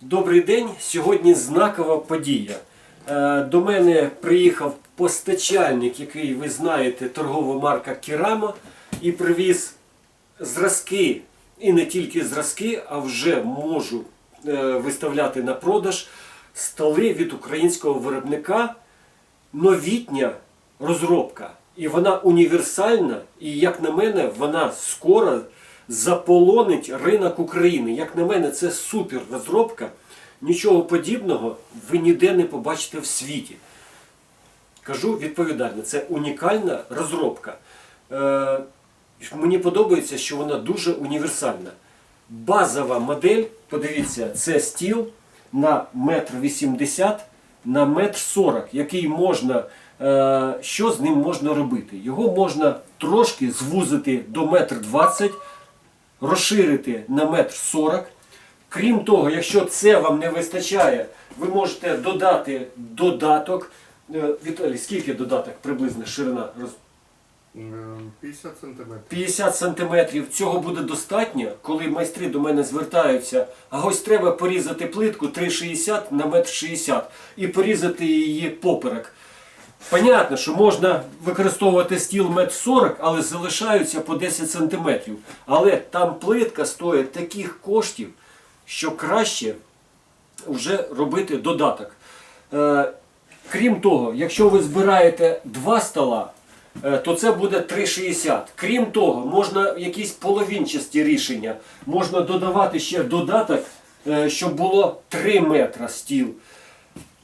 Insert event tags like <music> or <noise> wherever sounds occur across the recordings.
Добрий день. Сьогодні знакова подія. Е, До мене приїхав постачальник, який ви знаєте, торгова марка Керама, і привіз зразки, і не тільки зразки, а вже можу е, виставляти на продаж столи від українського виробника. Новітня розробка. І вона універсальна, і, як на мене, вона скоро заполонить ринок України. Як на мене, це супер розробка. Нічого подібного ви ніде не побачите в світі. Кажу відповідально, це унікальна розробка. Е, мені подобається, що вона дуже універсальна. Базова модель, подивіться, це стіл на метр вісімдесят на метр сорок, який можна, е, що з ним можна робити? Його можна трошки звузити до метр двадцять, розширити на метр сорок. Крім того, якщо це вам не вистачає, ви можете додати додаток. Е, Віталій, скільки додаток приблизно ширина? Ем, 50 сантиметрів. 50 сантиметрів. Цього буде достатньо, коли майстри до мене звертаються. А ось треба порізати плитку 3,60 на метр 60 і порізати її поперек. Понятно, що можна використовувати стіл метр 40, але залишаються по 10 сантиметрів. Але там плитка стоїть таких коштів, що краще вже робити додаток. Е, крім того, якщо ви збираєте два стола, е, то це буде 3,60. Крім того, можна якісь половинчасті рішення. Можна додавати ще додаток, е, щоб було 3 метра стіл.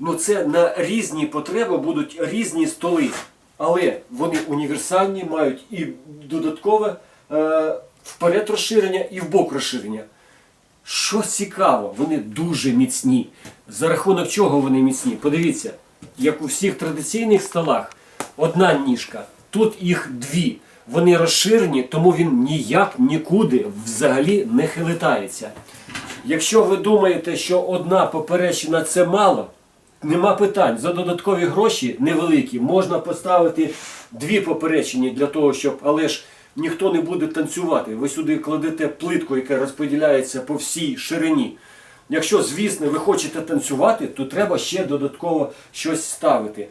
Ну це на різні потреби будуть різні столи. Але вони універсальні, мають і додаткове е, вперед розширення, і в бок розширення. Що цікаво, вони дуже міцні. За рахунок чого вони міцні? Подивіться, як у всіх традиційних столах, одна ніжка, тут їх дві. Вони розширені, тому він ніяк нікуди взагалі не хилитається. Якщо ви думаєте, що одна поперечина це мало, нема питань. За додаткові гроші невеликі можна поставити дві поперечення для того, щоб, але ж ніхто не буде танцювати. Ви сюди кладете плитку, яка розподіляється по всій ширині. Якщо, звісно, ви хочете танцювати, то треба ще додатково щось ставити.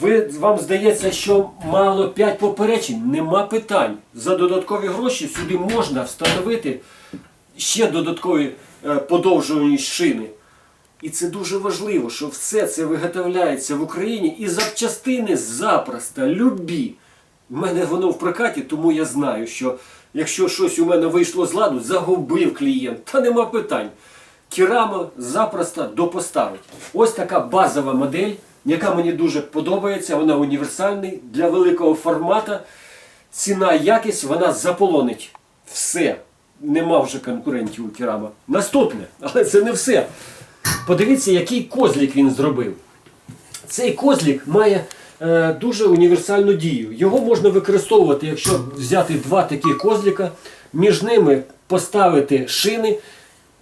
Ви, вам здається, що мало 5 поперечень, нема питань. За додаткові гроші сюди можна встановити ще додаткові е, подовжувані шини. І це дуже важливо, що все це виготовляється в Україні і запчастини запросто, любі. У мене воно в прокаті, тому я знаю, що якщо щось у мене вийшло з ладу, загубив клієнт, та нема питань. Керама запросто допоставить. Ось така базова модель, яка мені дуже подобається. Вона універсальний для великого формата. Ціна якість вона заполонить все. Нема вже конкурентів у керама. Наступне, але це не все. Подивіться, який козлік він зробив. Цей козлік має е, дуже універсальну дію. Його можна використовувати, якщо взяти два такі козліка, між ними поставити шини,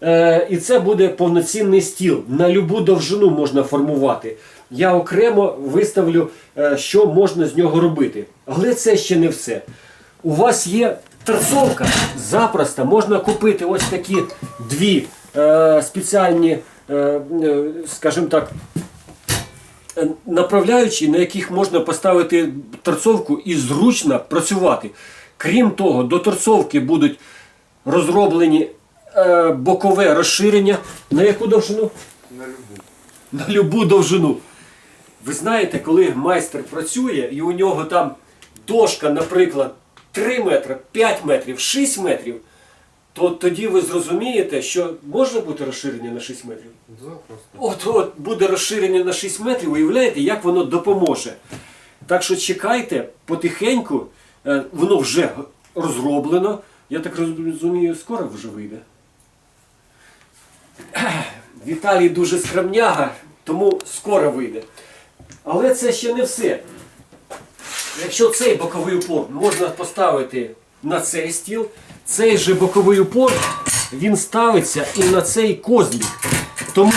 е, і це буде повноцінний стіл. На любу довжину можна формувати. Я окремо виставлю, е, що можна з нього робити. Але це ще не все. У вас є торцовка, запросто можна купити ось такі дві е, спеціальні, скажімо так, е, направляючі, на яких можна поставити торцовку і зручно працювати. Крім того, до торцовки будуть розроблені е, бокове розширення. На яку довжину? На любу. На любу довжину. Ви знаєте, коли майстер працює і у нього там дошка, наприклад, 3 метри, 5 метрів, 6 метрів, то тоді ви зрозумієте, що може бути розширення на 6 метрів. От от буде розширення на 6 метрів, уявляєте, як воно допоможе. Так що чекайте потихеньку, е, воно вже розроблено. Я так розумію, скоро вже вийде. <clears throat> Віталій дуже скромняга, тому скоро вийде. Але це ще не все. Якщо цей боковий упор можна поставити на цей стіл, цей же боковий упор він ставиться і на цей козлік. Тому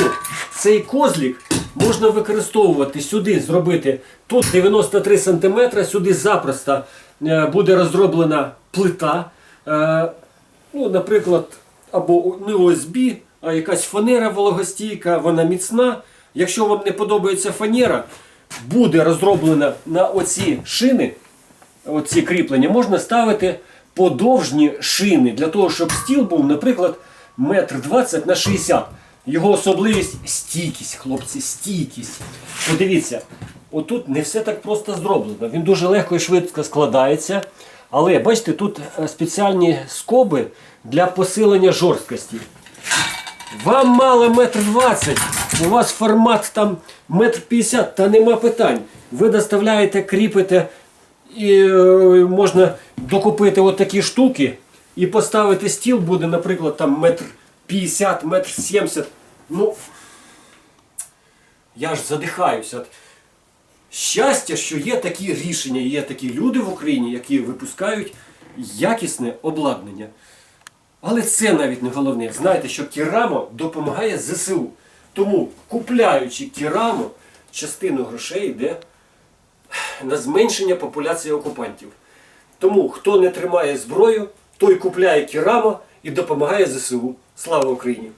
цей козлік можна використовувати сюди, зробити тут 93 см, сюди запросто е, буде розроблена плита. Е, Ну, наприклад, або не ОСБ, а якась фанера вологостійка, вона міцна. Якщо вам не подобається фанера, буде розроблена на оці шини, оці кріплення, можна ставити подовжні шини для того, щоб стіл був, наприклад, метр двадцять на 60. Його особливість стійкість, хлопці, стійкість. Подивіться, отут не все так просто зроблено. Він дуже легко і швидко складається. Але бачите, тут е, спеціальні скоби для посилення жорсткості. Вам мало метр двадцять, у вас формат там метр п'ятдесят, та нема питань. Ви доставляєте, кріпите і е, можна докупити от такі штуки і поставити стіл буде, наприклад, там метр п'ятдесят, метр сімдесят. Ну, я ж задихаюся. Щастя, що є такі рішення, є такі люди в Україні, які випускають якісне обладнання. Але це навіть не головне. Знаєте, що Кірамо допомагає ЗСУ. Тому, купляючи Кірамо, частину грошей йде на зменшення популяції окупантів. Тому, хто не тримає зброю, той купляє керама і допомагає ЗСУ. Слава Україні!